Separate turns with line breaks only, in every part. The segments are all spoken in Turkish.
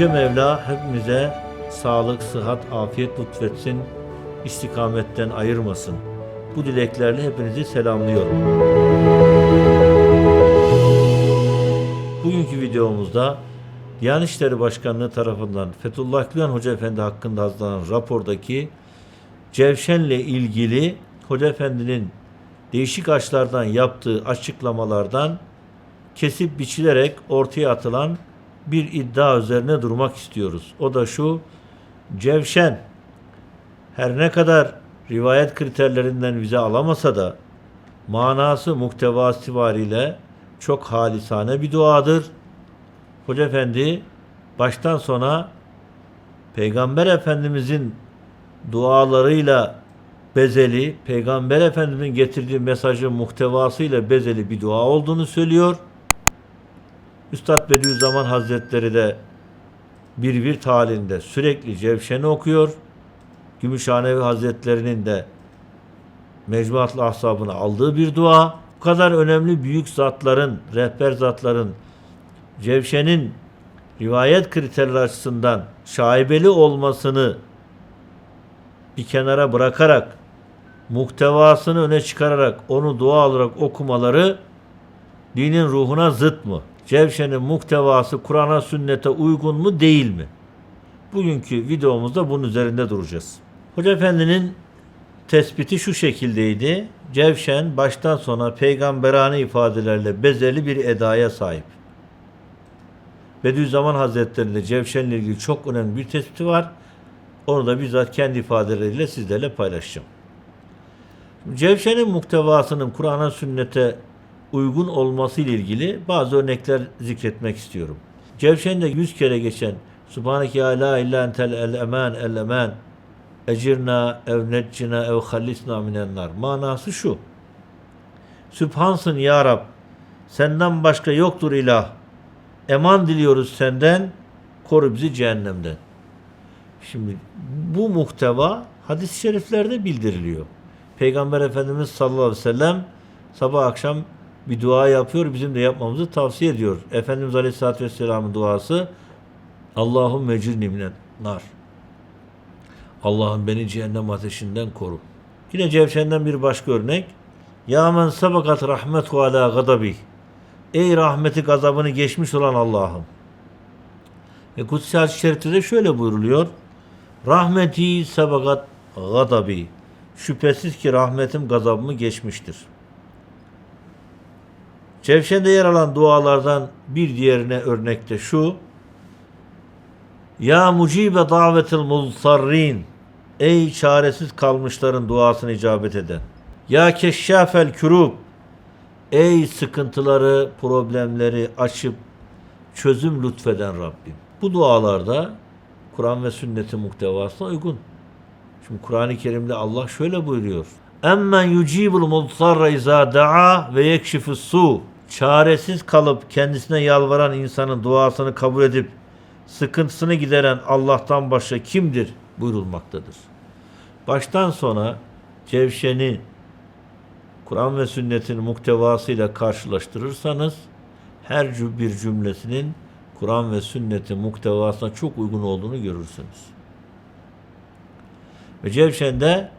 Yüce Mevla hepimize sağlık, sıhhat, afiyet lütfetsin, istikametten ayırmasın. Bu dileklerle hepinizi selamlıyorum. Bugünkü videomuzda Diyanet İşleri Başkanlığı tarafından Fethullah Gülen Hoca Efendi hakkında hazırlanan rapordaki Cevşen'le ilgili Hoca Efendi'nin değişik açılardan yaptığı açıklamalardan kesip biçilerek ortaya atılan bir iddia üzerine durmak istiyoruz. O da şu, Cevşen her ne kadar rivayet kriterlerinden vize alamasa da manası muhtevası itibariyle çok halisane bir duadır. Hoca Efendi baştan sona Peygamber Efendimizin dualarıyla bezeli, Peygamber Efendimizin getirdiği mesajın muhtevasıyla bezeli bir dua olduğunu söylüyor. Üstad Bediüzzaman Hazretleri de bir bir halinde sürekli Cevşen'i okuyor. Gümüşhanevi Hazretleri'nin de Mecmuatlı Ahsabını aldığı bir dua. Bu kadar önemli büyük zatların, rehber zatların Cevşen'in rivayet kriterleri açısından şaibeli olmasını bir kenara bırakarak muhtevasını öne çıkararak onu dua olarak okumaları dinin ruhuna zıt mı? Cevşen'in muhtevası Kur'an'a sünnete uygun mu değil mi? Bugünkü videomuzda bunun üzerinde duracağız. Hoca Efendi'nin tespiti şu şekildeydi. Cevşen baştan sona peygamberane ifadelerle bezeli bir edaya sahip. Bediüzzaman Hazretleri'nde Cevşen'le ilgili çok önemli bir tespiti var. Onu da bizzat kendi ifadeleriyle sizlerle paylaşacağım. Cevşen'in muhtevasının Kur'an'a sünnete uygun olması ile ilgili bazı örnekler zikretmek istiyorum. Cevşen'de yüz kere geçen Subhaneke ya la illa entel el eman el eman ecirna ev neccina ev hallisna minennar manası şu. Sübhansın ya Rab senden başka yoktur ilah eman diliyoruz senden koru bizi cehennemden. Şimdi bu muhteva hadis-i şeriflerde bildiriliyor. Peygamber Efendimiz sallallahu aleyhi ve sellem sabah akşam bir dua yapıyor. Bizim de yapmamızı tavsiye ediyor. Efendimiz Aleyhisselatü Vesselam'ın duası Allahum mecirni nar. Allah'ım beni cehennem ateşinden koru. Yine Cevşen'den bir başka örnek. Ya men sabakat rahmetu ala gadabi. Ey rahmeti gazabını geçmiş olan Allah'ım. E, Kutsi Hadis-i Şerif'te de şöyle buyruluyor. Rahmeti sabakat gadabi. Şüphesiz ki rahmetim gazabımı geçmiştir. Cevşen'de yer alan dualardan bir diğerine örnekte şu. Ya mucibe davetil muzarrin. Ey çaresiz kalmışların duasını icabet eden. Ya keşşafel kürub. Ey sıkıntıları, problemleri açıp çözüm lütfeden Rabbim. Bu dualarda Kur'an ve sünnetin muhtevasına uygun. Şimdi Kur'an-ı Kerim'de Allah şöyle buyuruyor. Emmen yucibul mutsarra izâ da'a ve yekşifus su. Çaresiz kalıp kendisine yalvaran insanın duasını kabul edip sıkıntısını gideren Allah'tan başka kimdir buyurulmaktadır. Baştan sona Cevşen'i Kur'an ve sünnetin muhtevasıyla karşılaştırırsanız her bir cümlesinin Kur'an ve sünnetin muhtevasına çok uygun olduğunu görürsünüz. Ve Cevşen'de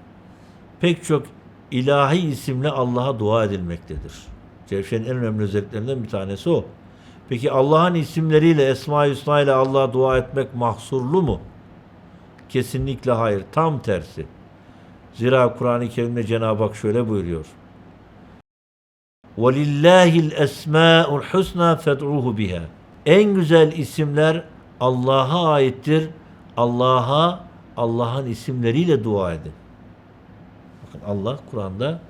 pek çok ilahi isimle Allah'a dua edilmektedir. Cevşen'in en önemli özelliklerinden bir tanesi o. Peki Allah'ın isimleriyle, Esma-i Hüsna ile Allah'a dua etmek mahsurlu mu? Kesinlikle hayır. Tam tersi. Zira Kur'an-ı Kerim'de Cenab-ı Hak şöyle buyuruyor. وَلِلَّهِ الْاَسْمَاءُ الْحُسْنَى فَدْعُوهُ biha. En güzel isimler Allah'a aittir. Allah'a Allah'ın isimleriyle dua edin. Bakın Allah Kur'an'da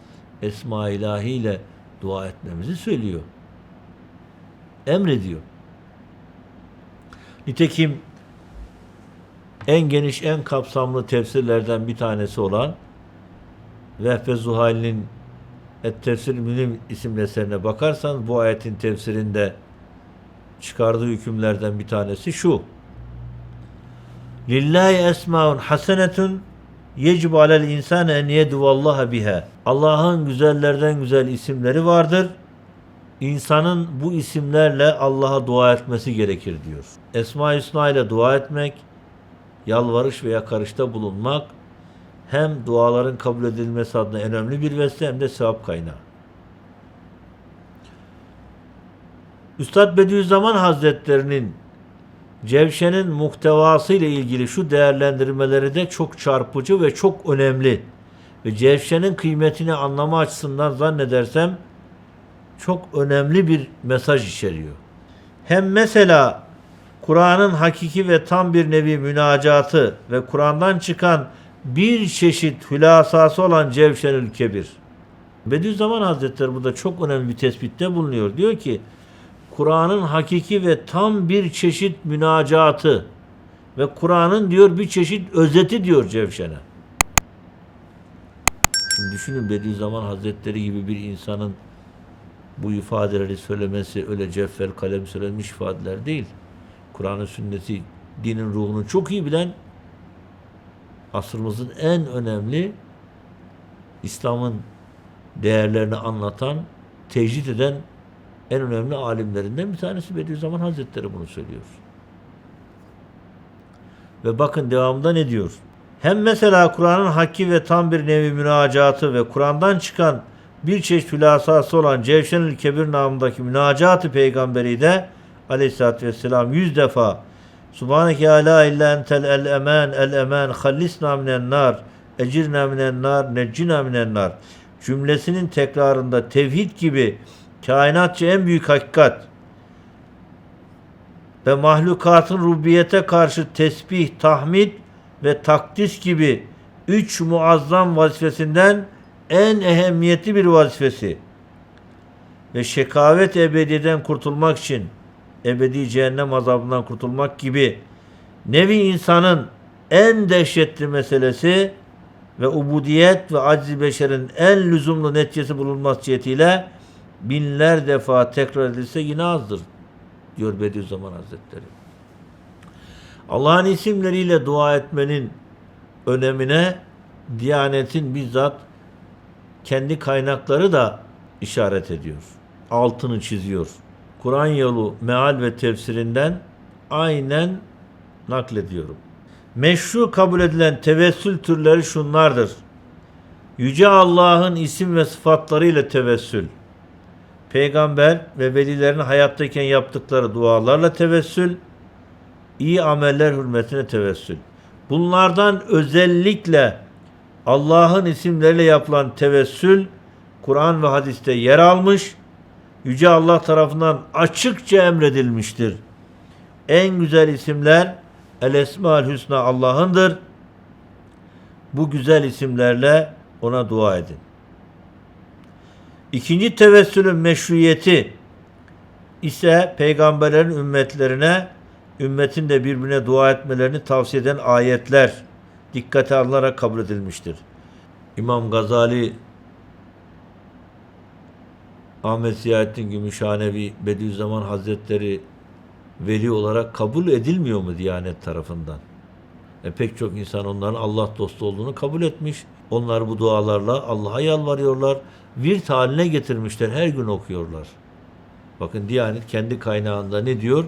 Esma ilahi ile dua etmemizi söylüyor. Emrediyor. Nitekim en geniş, en kapsamlı tefsirlerden bir tanesi olan Vehbe Zuhali'nin Et Tefsir Mülim isimli eserine bakarsanız bu ayetin tefsirinde çıkardığı hükümlerden bir tanesi şu. Lillahi esmaun hasenetun yecib alel insane en yeduvallaha biha. Allah'ın güzellerden güzel isimleri vardır. insanın bu isimlerle Allah'a dua etmesi gerekir diyor. Esma-i Hüsna ile dua etmek, yalvarış ve yakarışta bulunmak hem duaların kabul edilmesi adına önemli bir vesile hem de sevap kaynağı. Üstad Bediüzzaman Hazretlerinin Cevşen'in muhtevası ile ilgili şu değerlendirmeleri de çok çarpıcı ve çok önemli. Ve Cevşen'in kıymetini anlama açısından zannedersem çok önemli bir mesaj içeriyor. Hem mesela Kur'an'ın hakiki ve tam bir nevi münacatı ve Kur'an'dan çıkan bir çeşit hülasası olan Cevşenül Kebir. Bediüzzaman Hazretleri burada çok önemli bir tespitte bulunuyor. Diyor ki Kur'an'ın hakiki ve tam bir çeşit münacatı ve Kur'an'ın diyor bir çeşit özeti diyor Cevşen'e. Şimdi düşünün Bediüzzaman Hazretleri gibi bir insanın bu ifadeleri söylemesi öyle ceffel kalem söylenmiş ifadeler değil. Kur'an'ın sünneti dinin ruhunu çok iyi bilen asrımızın en önemli İslam'ın değerlerini anlatan, tecrit eden en önemli alimlerinden bir tanesi Bediüzzaman Hazretleri bunu söylüyor. Ve bakın devamında ne diyor? Hem mesela Kur'an'ın hakki ve tam bir nevi münacatı ve Kur'an'dan çıkan bir çeşit hülasası olan Cevşenül Kebir namındaki münacatı peygamberi de aleyhissalatü vesselam yüz defa Subhaneke la illa entel el eman el eman hallisna minen nar ecirna minen nar neccina minen nar cümlesinin tekrarında tevhid gibi kainatçı en büyük hakikat ve mahlukatın rubiyete karşı tesbih, tahmid ve takdis gibi üç muazzam vazifesinden en ehemmiyetli bir vazifesi ve şekavet ebediden kurtulmak için ebedi cehennem azabından kurtulmak gibi nevi insanın en dehşetli meselesi ve ubudiyet ve aciz beşerin en lüzumlu neticesi bulunması cihetiyle binler defa tekrar edilse yine azdır diyor Bediüzzaman Hazretleri. Allah'ın isimleriyle dua etmenin önemine Diyanet'in bizzat kendi kaynakları da işaret ediyor. Altını çiziyor. Kur'an yolu meal ve tefsirinden aynen naklediyorum. Meşru kabul edilen tevessül türleri şunlardır. Yüce Allah'ın isim ve sıfatlarıyla tevessül. Peygamber ve velilerin hayattayken yaptıkları dualarla tevessül. iyi ameller hürmetine tevessül. Bunlardan özellikle Allah'ın isimleriyle yapılan tevessül Kur'an ve hadiste yer almış, Yüce Allah tarafından açıkça emredilmiştir. En güzel isimler El Esmaül Hüsna Allah'ındır. Bu güzel isimlerle ona dua edin. İkinci tevessülün meşruiyeti ise peygamberlerin ümmetlerine ümmetin de birbirine dua etmelerini tavsiye eden ayetler dikkate alınarak kabul edilmiştir. İmam Gazali Ahmet Ziyaettin Gümüşhanevi Bediüzzaman Hazretleri veli olarak kabul edilmiyor mu Diyanet tarafından? E pek çok insan onların Allah dostu olduğunu kabul etmiş. Onlar bu dualarla Allah'a yalvarıyorlar. Virt haline getirmişler. Her gün okuyorlar. Bakın Diyanet kendi kaynağında ne diyor?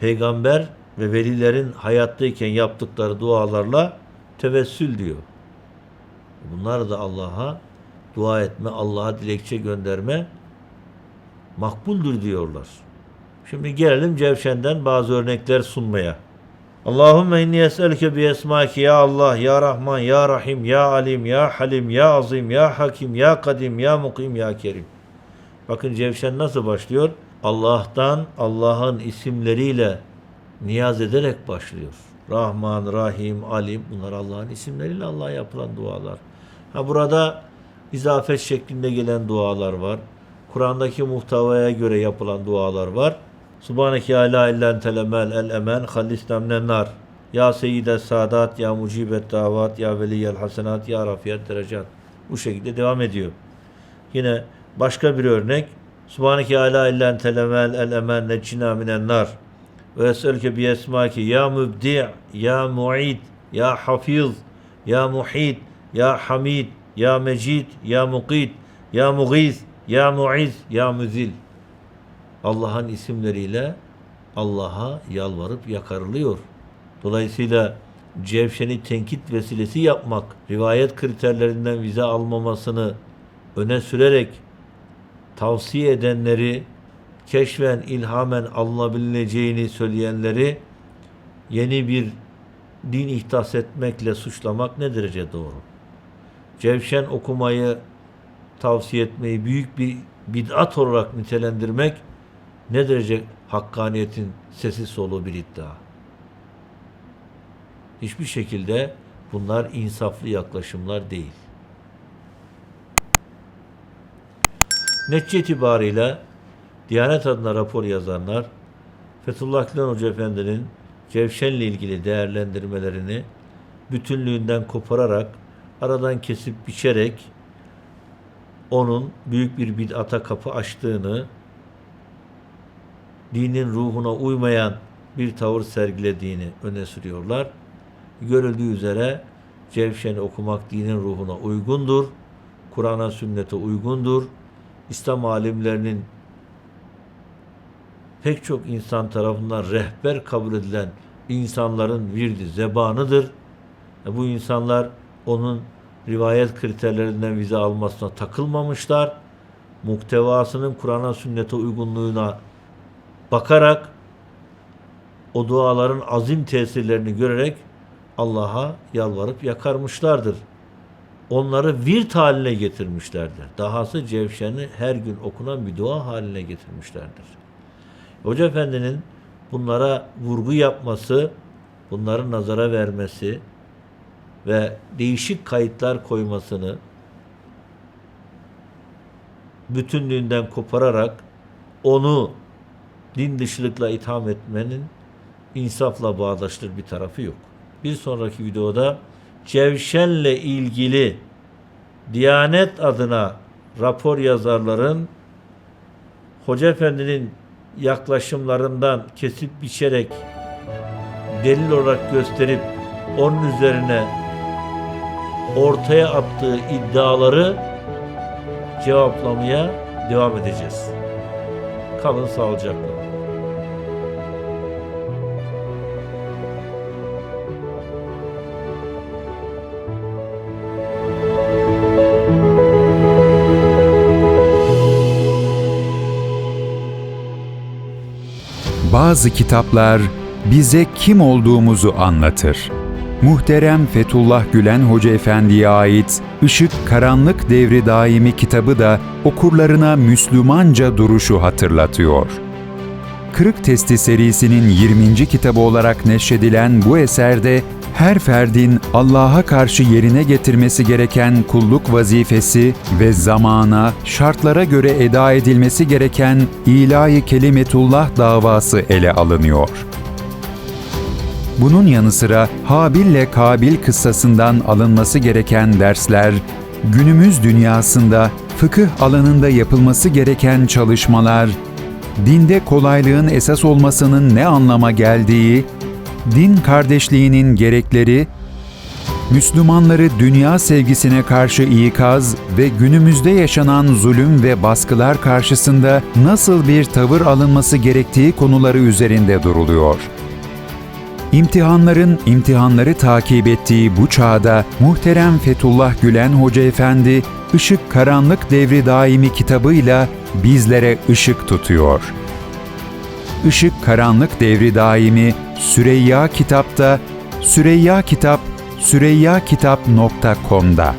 Peygamber ve velilerin hayattayken yaptıkları dualarla tevessül diyor. Bunlar da Allah'a dua etme, Allah'a dilekçe gönderme makbuldür diyorlar. Şimdi gelelim Cevşen'den bazı örnekler sunmaya. Allahümme inni es'elke bi esmaki ya Allah, ya Rahman, ya Rahim, ya Alim, ya Halim, ya Azim, ya Hakim, ya Kadim, ya Mukim, ya Kerim. Bakın Cevşen nasıl başlıyor? Allah'tan, Allah'ın isimleriyle niyaz ederek başlıyor. Rahman, Rahim, Alim bunlar Allah'ın isimleriyle Allah'a yapılan dualar. Ha burada izafet şeklinde gelen dualar var. Kur'an'daki muhtevaya göre yapılan dualar var. Subhaneke ya la illen telemel el emen hallisna minen nar. Ya seyyide sadat, ya mucibet davat, ya veliyel hasenat, ya rafiyet derecat. Bu şekilde devam ediyor. Yine başka bir örnek. Subhaneke ya la illen telemel el emen neccina minen nar. Ve es'elke bi esmaki ya mübdi' ya mu'id ya hafiz ya muhit ya hamid ya mecid ya mukid ya mugiz ya muiz ya müzil. Allah'ın isimleriyle Allah'a yalvarıp yakarılıyor. Dolayısıyla Cevşen'i tenkit vesilesi yapmak, rivayet kriterlerinden vize almamasını öne sürerek tavsiye edenleri, keşfen ilhamen alınabileceğini söyleyenleri yeni bir din ihdas etmekle suçlamak ne derece doğru? Cevşen okumayı tavsiye etmeyi büyük bir bid'at olarak nitelendirmek ne derece hakkaniyetin sesi soluğu bir iddia. Hiçbir şekilde bunlar insaflı yaklaşımlar değil. Netice itibariyle Diyanet adına rapor yazanlar Fethullah Gülen Hoca Efendi'nin Cevşen'le ilgili değerlendirmelerini bütünlüğünden kopararak aradan kesip biçerek onun büyük bir bid'ata kapı açtığını, dinin ruhuna uymayan bir tavır sergilediğini öne sürüyorlar. Görüldüğü üzere Cevşen'i okumak dinin ruhuna uygundur. Kur'an'a sünnete uygundur. İslam alimlerinin pek çok insan tarafından rehber kabul edilen insanların virdi zebanıdır. E bu insanlar onun rivayet kriterlerinden vize almasına takılmamışlar. Muhtevasının Kur'an'a sünnete uygunluğuna bakarak o duaların azim tesirlerini görerek Allah'a yalvarıp yakarmışlardır. Onları virt haline getirmişlerdir. Dahası Cevşen'i her gün okunan bir dua haline getirmişlerdir. Hoca Efendi'nin bunlara vurgu yapması, bunları nazara vermesi ve değişik kayıtlar koymasını bütünlüğünden kopararak onu din dışılıkla itham etmenin insafla bağdaştır bir tarafı yok. Bir sonraki videoda Cevşen'le ilgili Diyanet adına rapor yazarların Hoca Efendi'nin yaklaşımlarından kesip biçerek delil olarak gösterip onun üzerine ortaya attığı iddiaları cevaplamaya devam edeceğiz. Kalın sağlıcakla.
Bazı kitaplar bize kim olduğumuzu anlatır. Muhterem Fethullah Gülen Hoca Efendi'ye ait Işık Karanlık Devri Daimi kitabı da okurlarına Müslümanca duruşu hatırlatıyor. Kırık Testi serisinin 20. kitabı olarak neşredilen bu eserde her ferdin Allah'a karşı yerine getirmesi gereken kulluk vazifesi ve zamana, şartlara göre eda edilmesi gereken ilahi kelimetullah davası ele alınıyor. Bunun yanı sıra Habil ile Kabil kıssasından alınması gereken dersler, günümüz dünyasında fıkıh alanında yapılması gereken çalışmalar, dinde kolaylığın esas olmasının ne anlama geldiği, din kardeşliğinin gerekleri, Müslümanları dünya sevgisine karşı ikaz ve günümüzde yaşanan zulüm ve baskılar karşısında nasıl bir tavır alınması gerektiği konuları üzerinde duruluyor. İmtihanların imtihanları takip ettiği bu çağda muhterem Fethullah Gülen Hoca Efendi Işık Karanlık Devri Daimi kitabıyla bizlere ışık tutuyor. Işık Karanlık Devri Daimi Süreyya Kitap'ta Süreyya Kitap süreyyakitap.com'da